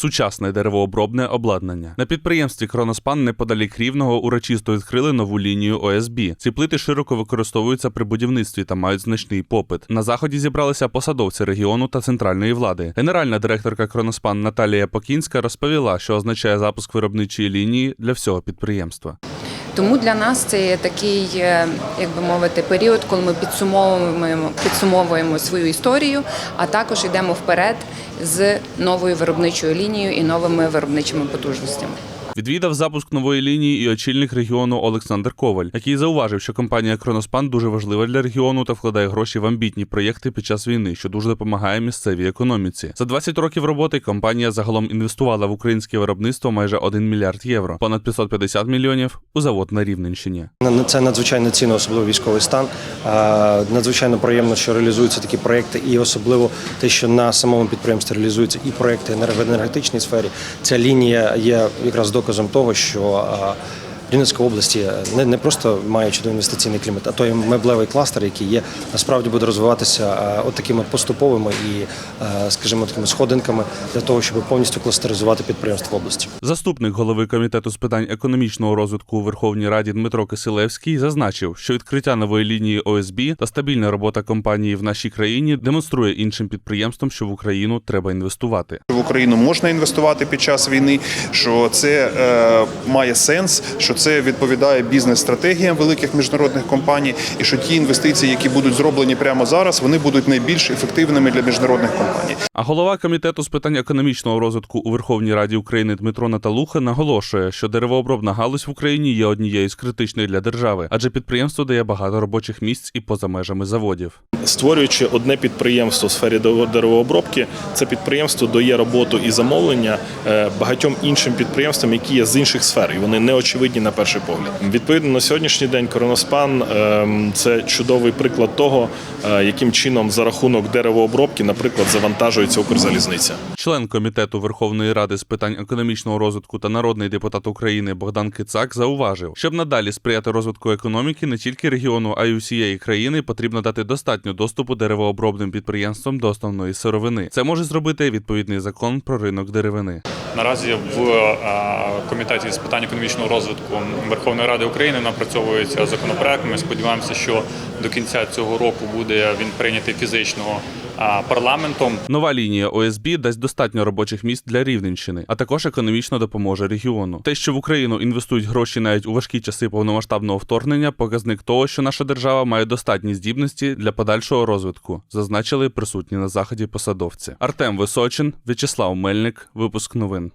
сучасне деревообробне обладнання. На підприємстві Кроноспан неподалік рівного урочисто відкрили нову лінію ОСБ. Ці плити широко використовуються при будівництві та мають значний попит. На заході зібралися посадовці регіону та центральної влади. Генеральна директорка Кроноспан Наталія Покінська розповіла, що означає запуск виробничої лінії для всього підприємства. Тому для нас це є такий, е, як би мовити, період, коли ми підсумовуємо, підсумовуємо свою історію, а також йдемо вперед з новою виробничою лінією і новими виробничими потужностями. Відвідав запуск нової лінії і очільник регіону Олександр Коваль, який зауважив, що компанія Кроноспан дуже важлива для регіону та вкладає гроші в амбітні проєкти під час війни, що дуже допомагає місцевій економіці. За 20 років роботи компанія загалом інвестувала в українське виробництво майже 1 мільярд євро, понад 550 мільйонів у завод на Рівненщині. Це надзвичайно цінно, особливо військовий стан. Надзвичайно приємно, що реалізуються такі проекти, і особливо те, що на самому підприємстві реалізуються і проекти в енергетичній сфері. Ця лінія є якраз доказом того, що а, Рівненська області не, не просто має чудовий інвестиційний клімат, а той меблевий кластер, який є, насправді буде розвиватися а, от такими поступовими і, скажімо, такими сходинками для того, щоб повністю кластеризувати підприємство в області. Заступник голови комітету з питань економічного розвитку у Верховній Раді Дмитро Кисилевський зазначив, що відкриття нової лінії ОСБ та стабільна робота компанії в нашій країні демонструє іншим підприємствам, що в Україну треба інвестувати. В Україну можна інвестувати під час війни, що це е, має сенс, що це відповідає бізнес-стратегіям великих міжнародних компаній, і що ті інвестиції, які будуть зроблені прямо зараз, вони будуть найбільш ефективними для міжнародних компаній. А голова комітету з питань економічного розвитку у Верховній Раді України Дмитро Наталуха наголошує, що деревообробна галузь в Україні є однією з критичних для держави, адже підприємство дає багато робочих місць і поза межами заводів. Створюючи одне підприємство в сфері деревообробки, це підприємство дає роботу і замовлення е, багатьом іншим підприємствам, які є з інших сфер, і вони не очевидні на перший погляд. Відповідно, на сьогоднішній день Короноспан е, це чудовий приклад того, е, яким чином за рахунок деревообробки, наприклад, завантажується Укрзалізниця. Член комітету Верховної Ради з питань економічного розвитку та народний депутат України Богдан Кицак зауважив, щоб надалі сприяти розвитку економіки не тільки регіону, а й усієї країни, потрібно дати достатньо доступу деревообробним підприємствам до основної сировини. Це може зробити відповідний закон про ринок деревини. Наразі в е, комітеті з питань економічного розвитку Верховної Ради України напрацьовується законопроект. Ми сподіваємося, що до кінця цього року буде він прийнятий фізичного парламентом. Нова лінія ОСБ дасть достатньо робочих місць для Рівненщини, а також економічно допоможе регіону. Те, що в Україну інвестують гроші навіть у важкі часи повномасштабного вторгнення, показник того, що наша держава має достатні здібності для подальшого розвитку, зазначили присутні на заході посадовці. Артем Височин, В'ячеслав Мельник, випуск новин.